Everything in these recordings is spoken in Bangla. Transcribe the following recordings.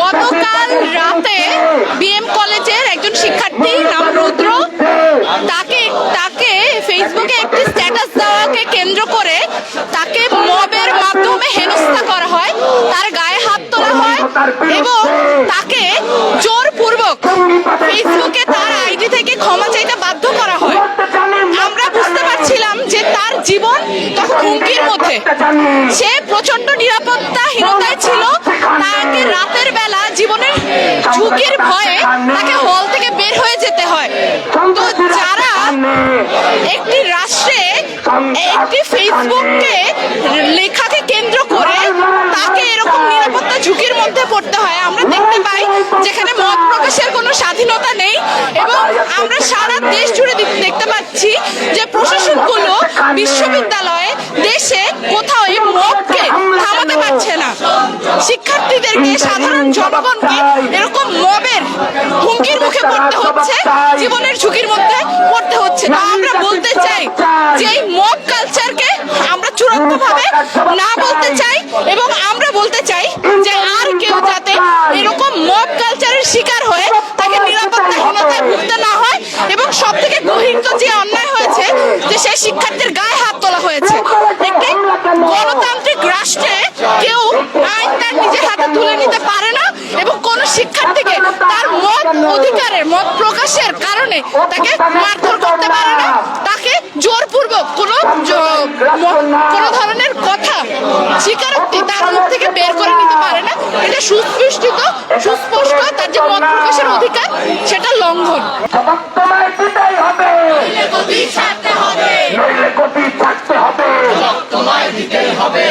গতকাল রাতে বিএম কলেজের একজন শিক্ষার্থী নাম রুদ্র তাকে তাকে ফেসবুকে একটি স্ট্যাটাস দেওয়াকে কেন্দ্র করে তাকে মবের মাধ্যমে হেনস্থা করা হয় তার গায়ে হাত তোলা হয় এবং তাকে জোরপূর্বক ফেসবুকে তার আইডি থেকে ক্ষমা চাইতে বাধ্য করা হয় আমরা বুঝতে পারছিলাম যে তার জীবন তখন মধ্যে। সে প্রচণ্ড নিরাপত্তাহীনতায় ছিল। তাকে রাতের বেলা জীবনের ঝুঁকির ভয়ে তাকে হল থেকে বের হয়ে যেতে হয়। তো যারা একটি রাষ্ট্রে, একটি ফেসবুককে লেখাকে কেন্দ্র করে তাকে এরকম নিরাপত্তা ঝুঁকির মধ্যে পড়তে হয়, আমরা দেখতে পাই যেখানে মত প্রকাশের কোনো স্বাধীনতা নেই এবং আমরা সারা দেশ জুড়ে দেখতে পাচ্ছি যে প্রশাসনগুলো বিশ্ববিদ্যালয়ে দেশে কোথাও এই মতকে থামাতে পারছে না। শিক্ষার্থীদেরকে, সাধারণ জনগণকে এরকম মবের হুমকির মুখে পড়তে হচ্ছে, জীবনের ঝুঁকির মধ্যে পড়তে হচ্ছে। তো আমরা বলতে চাই যে এই মব কালচারকে আমরা চূড়ান্তভাবে না বলতে চাই এবং আমরা বলতে চাই যে আর কেউ যাতে এরকম মব কালচারের শিকার হয়ে তাকে নিরাপত্তাহীনতায় ভুগতে না হয় এবং সব থেকে গহিত যে অন্যায় হয়েছে যে সেই শিক্ষার্থীর গায়ে হাত তোলা হয়েছে একটি গণতান্ত্রিক রাষ্ট্রে কেউ আইন তার নিজের হাতে তুলে নিতে পারে না এবং কোন শিক্ষার্থীকে তার মত অধিকারের মত প্রকাশের কারণে তাকে মারধর করতে পারে না। তাকে জোরপূর্বক কোনো কোনো ধরনের কথা স্বীকারোক্তি তার মুখ থেকে বের করে নিতে পারে না। এটা সুস্পষ্টিত সুস্পষ্ট তার যে মত প্রকাশের অধিকার সেটা লঙ্ঘন। হবে।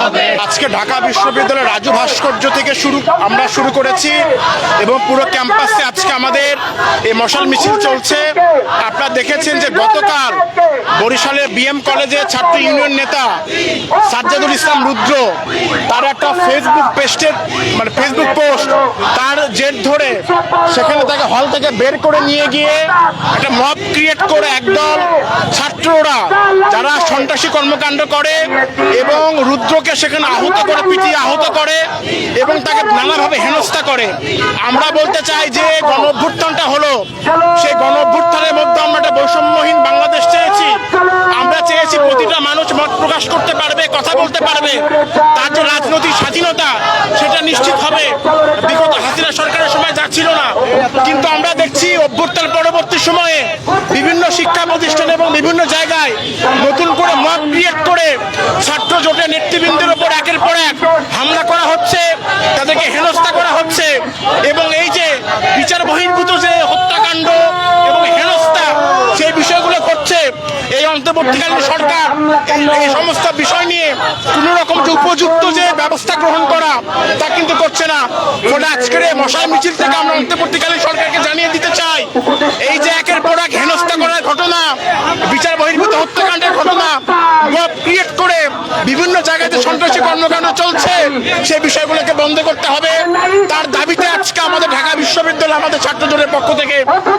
হবে। আজকে ঢাকা বিশ্ববিদ্যালয়ের রাজু ভাস্কর্য থেকে শুরু আমরা শুরু করেছি এবং পুরো ক্যাম্পাসে আজকে আমাদের এই মশাল মিছিল চলছে। আপনারা দেখেছেন যে গতকাল বরিশালের বিএম কলেজে ছাত্র ইউনিয়ন নেতা সাজ্জাদুল ইসলাম রুদ্র তার একটা ফেসবুক পেস্টের মানে ফেসবুক পোস্ট তার জেদ ধরে সেখানে তাকে হল থেকে বের করে নিয়ে গিয়ে একটা মব ক্রিয়েট করে একদল ছাত্ররা যারা সন্ত্রাসী কর্মকাণ্ড করে এবং রুদ্রকে সেখানে আহত করে, পিটিয়ে আহত করে এবং তাকে নানাভাবে হেনস্থা করে। আমরা বলতে চাই যে গণ অভ্যুত্থানটা হলো। সেই গণ অভ্যুত্থানের মধ্যে আমরা একটা বৈষম্যহীন বাংলাদেশ চেয়েছি। আমরা চেয়েছি প্রতিটা মানুষ মত প্রকাশ করতে পারবে, কথা বলতে পারবে। তার যে রাজনৈতিক স্বাধীনতা, সেটা নিশ্চিত হবে। বিগত হাসিনা সরকারের সময় যা ছিল না। কিন্তু আমরা দেখছি অভ্যুত্থান পরবর্তী সময়ে বিভিন্ন শিক্ষা প্রতিষ্ঠান এবং বিভিন্ন জায়গায় নতুন করে মত ক্রিয়েট করে ছাত্র জোটের নেতৃবৃন্দের উপর একের পর এক হামলা করা হচ্ছে, তাদেরকে হেনস্থা করা হচ্ছে, এবং এই যে বিচার বহির্ভূত যে হত্যাকাণ্ড এবং হেনস্থা, সেই বিষয়গুলো করছে এই অন্তর্বর্তীকালীন সরকার। এই- সমস্ত বিষয় নিয়ে কোন রকম যে উপযুক্ত যে ব্যবস্থা গ্রহণ করা, তা কিন্তু করছে না। ফলে আজকের মশাই মিছিল থেকে আমরা অন্তর্বর্তীকালীন সরকারকে জানিয়ে দিতে চাই, এই যে একের পর এক হেনস্থা করার ঘটনা বিচার বহির্ভূত হত্যাকাণ্ডের ঘটনা ক্রিয়েট করে বিভিন্ন জায়গাতে সন্ত্রাসী কর্মকাণ্ড চলছে। সেই বিষয়গুলোকে বন্ধ করতে হবে। তার দাবিতে আজকে আমাদের ঢাকা বিশ্ববিদ্যালয় আমাদের ছাত্র জোটের পক্ষ থেকে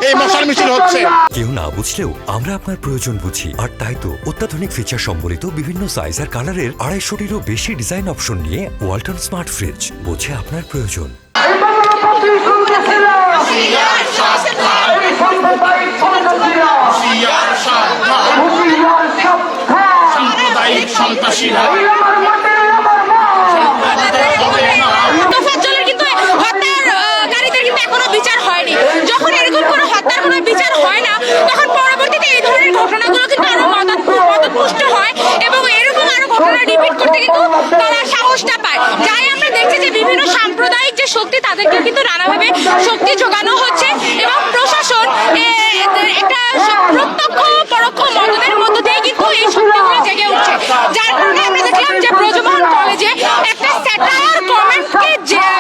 এই মশাল মিছিল হচ্ছে। কেউ না বুঝলেও আমরা আপনার প্রয়োজন বুঝি। আর তাই তো অত্যাধুনিক ফিচার সম্বলিত বিভিন্ন সাইজ আর কালারের আড়াইশোটিরও বেশি ডিজাইন অপশন নিয়ে ওয়ালটন স্মার্ট ফ্রিজ বোঝে আপনার প্রয়োজন এই বাংলাবাসী সন্ত্রাসীরা এই সাম্প্রদায়িক সন্ত্রাসীরা হুঁশিয়ার সাবধান এই আমার মাটি আমার মা তোফাজ্জলের কিন্তু হত্যার আহ, কারীদের কিন্তু এখনও বিচার হয়নি হয়। এবং এরকম আরও ঘটনা রিপিট করতে কিন্তু তারা সাহসটা পায়। যাই আমরা দেখছি যে বিভিন্ন সাম্প্রদায়িক যে শক্তি, তাদেরকে কিন্তু নানাভাবে শক্তি যোগানো হচ্ছে এবং প্রশাসন একটা প্রত্যক্ষ পরোক্ষ মদতের মধ্য দিয়ে কিন্তু এই শক্তিগুলো জেগে উঠছে যার কারণে আমরা দেখলাম যে ব্রজমোহন কলেজে একটা স্যাটায়ার কমেন্টকে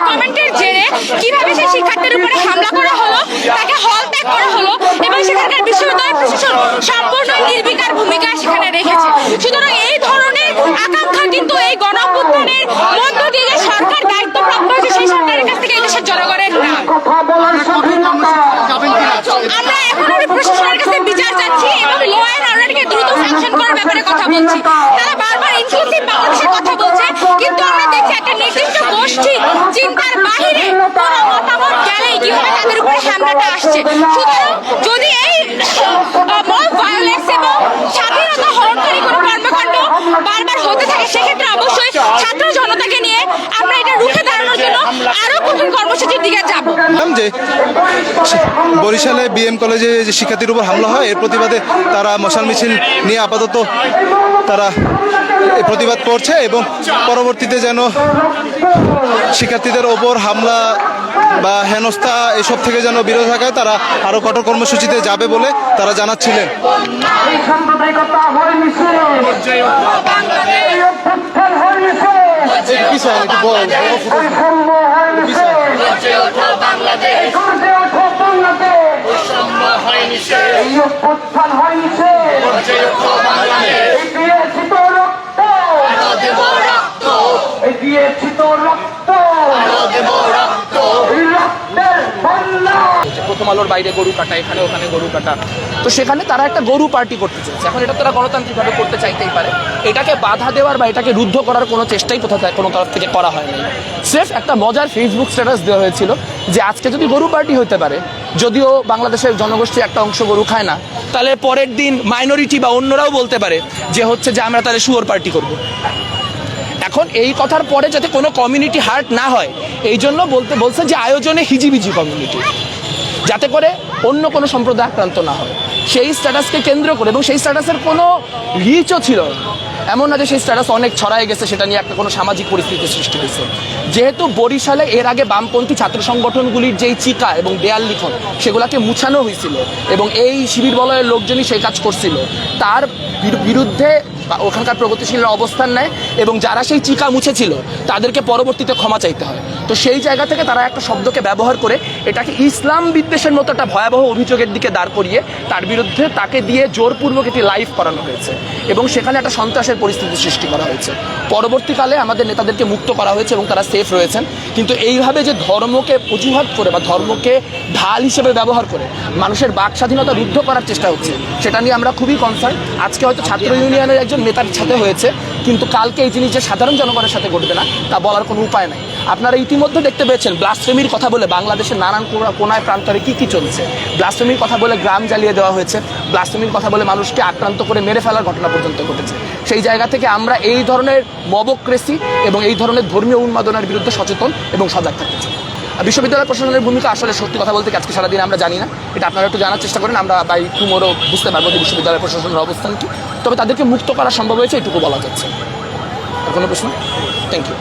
কমেন্টের জেরে কীভাবে সেই শিক্ষার্থীর উপরে হামলা করা হলো, তাকে হল ত্যাগ করা হলো, এবং সেখানকার বিশ্ববিদ্যালয় প্রশাসন সম্পূর্ণ নির্বিকার ভূমিকা সেখানে রেখেছে সুতরাং এই ধরনের আকাঙ্ক্ষা কিন্তু এই গণঅভ্যুত্থানের মধ্য দিয়ে যে সরকার দায়িত্বপ্রাপ্ত হয়েছে সেই সরকারের কাছ থেকে এই দেশের জনগণের না কথা বলার স্বাধীনতা আমরা এখন প্রশাসনের কাছে জায়গাটা আসছে। সুতরাং যদি এই ভায়োলেন্স এবং স্বাধীনতা হরণকারী কোনো কর্মকাণ্ড বারবার হতে থাকে, সেক্ষেত্রে অবশ্যই ছাত্র জনতাকে নিয়ে আমরা এটা রুখে দাঁড়ানোর জন্য কঠিন কর্মসূচির দিকে যাব। যে বরিশালে বিএম কলেজে যে শিক্ষার্থীর উপর হামলা হয়, এর প্রতিবাদে তারা মশাল মিছিল নিয়ে আপাতত তারা প্রতিবাদ করছে এবং পরবর্তীতে যেন শিক্ষার্থীদের ওপর হামলা বা হেনস্থা এসব থেকে যেন বিরত থাকায় তারা আরও কঠোর কর্মসূচিতে যাবে বলে তারা জানাচ্ছিলেন। এই সাম্প্রদায়িকতা হয় মিছিল এই অভ্যুত্থান হয় মিছিল বৈষম্য হয় মিছিল এই গর্জে ওঠো বাংলাদেশ এই অভ্যুত্থান হয় মিছিল এই দিয়েছি তো রক্ত এই দিয়েছি তো রক্ত এই রক্তের বন্যা প্রথম বাইরে গরু কাটা, এখানে ওখানে গরু কাটা। তো সেখানে তারা একটা গরু পার্টি করতে চাইছে এখন এটা তারা গণতান্ত্রিকভাবে করতে চাইতেই পারে। এটাকে বাধা দেওয়ার বা এটাকে রুদ্ধ করার কোনো চেষ্টাই কোথা কোনো তরফ থেকে করা হয়নি। স্রেফ একটা মজার ফেসবুক স্ট্যাটাস দেওয়া হয়েছিল যে আজকে যদি গরু পার্টি হতে পারে, যদিও বাংলাদেশের জনগোষ্ঠীর একটা অংশ গরু খায় না, তাহলে পরের দিন মাইনরিটি বা অন্যরাও বলতে পারে যে হচ্ছে যে আমরা তাহলে শুয়োর পার্টি করব। এখন এই কথার পরে যাতে কোনো কমিউনিটি হার্ট না হয়, এই জন্য বলতে বলছে যে আয়োজনে হিজিবিজি কমিউনিটি যাতে করে অন্য কোনো সম্প্রদায় আক্রান্ত না হয়। সেই স্ট্যাটাসকে কেন্দ্র করে এবং সেই স্ট্যাটাসের কোনো রিচও ছিল এমন না যে সেই স্ট্যাটাস অনেক ছড়ায় গেছে, সেটা নিয়ে একটা কোনো সামাজিক পরিস্থিতি সৃষ্টি হয়েছে। যেহেতু বরিশালে এর আগে বামপন্থী ছাত্র সংগঠনগুলির যেই চিকা এবং দেয়াল লিখন, সেগুলোকে মুছানো হয়েছিল এবং এই শিবির বলয়ের লোকজনই সেই কাজ করছিল। তার বিরুদ্ধে ওখানকার প্রগতিশীলরা অবস্থান নেয় এবং যারা সেই চিকা মুছেছিল তাদেরকে পরবর্তীতে ক্ষমা চাইতে হয়। তো সেই জায়গা থেকে তারা একটা শব্দকে ব্যবহার করে এটাকে ইসলাম বিদ্বেষের মতো একটা ভয়াবহ অভিযোগের দিকে দাঁড় করিয়ে তার বিরুদ্ধে তাকে দিয়ে জোরপূর্বক একটি লাইভ করানো হয়েছে এবং সেখানে একটা সন্ত্রাসের পরিস্থিতি সৃষ্টি করা হয়েছে। পরবর্তীকালে আমাদের নেতাদেরকে মুক্ত করা হয়েছে এবং তারা সেফ রয়েছেন। কিন্তু এইভাবে যে ধর্মকে অজুহাত করে বা ধর্মকে ঢাল হিসেবে ব্যবহার করে মানুষের বাক স্বাধীনতা রুদ্ধ করার চেষ্টা হচ্ছে সেটা নিয়ে আমরা খুবই কনসার্ন আজকে হয়তো ছাত্র ইউনিয়নের একজন নেতার সাথে হয়েছে, কিন্তু কালকে এই জিনিস যে সাধারণ জনগণের সাথে ঘটবে না, তা বলার কোনো উপায় নাই। আপনারা ইতিমধ্যে দেখতে পেয়েছেন ব্লাস্ফেমির কথা বলে বাংলাদেশের নানান কোনায়, প্রান্তরে কি কি চলছে। ব্লাস্ফেমির কথা বলে গ্রাম জ্বালিয়ে দেওয়া হয়েছে ব্লাস্ফেমির কথা বলে মানুষকে আক্রান্ত করে মেরে ফেলার ঘটনা পর্যন্ত ঘটেছে। সেই জায়গা থেকে আমরা এই ধরনের মবক্রেসি এবং এই ধরনের ধর্মীয় উন্মাদনার বিরুদ্ধে সচেতন এবং সজাগ থাকতে চাই। বিশ্ববিদ্যালয় প্রশাসনের ভূমিকা আসলে সত্যি কথা বলতে আজকে সারাদিন আমরা জানি না। এটা আপনারা একটু জানার চেষ্টা করেন আমরা বাই টুমোরও বুঝতে পারব যে বিশ্ববিদ্যালয় প্রশাসনের অবস্থান কি। তবে তাদেরকে মুক্ত করা সম্ভব হয়েছে এটুকু বলা যাচ্ছে। আর কোনো প্রশ্ন? থ্যাংক ইউ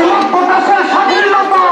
এই প্রকাশের স্বাধীনতা।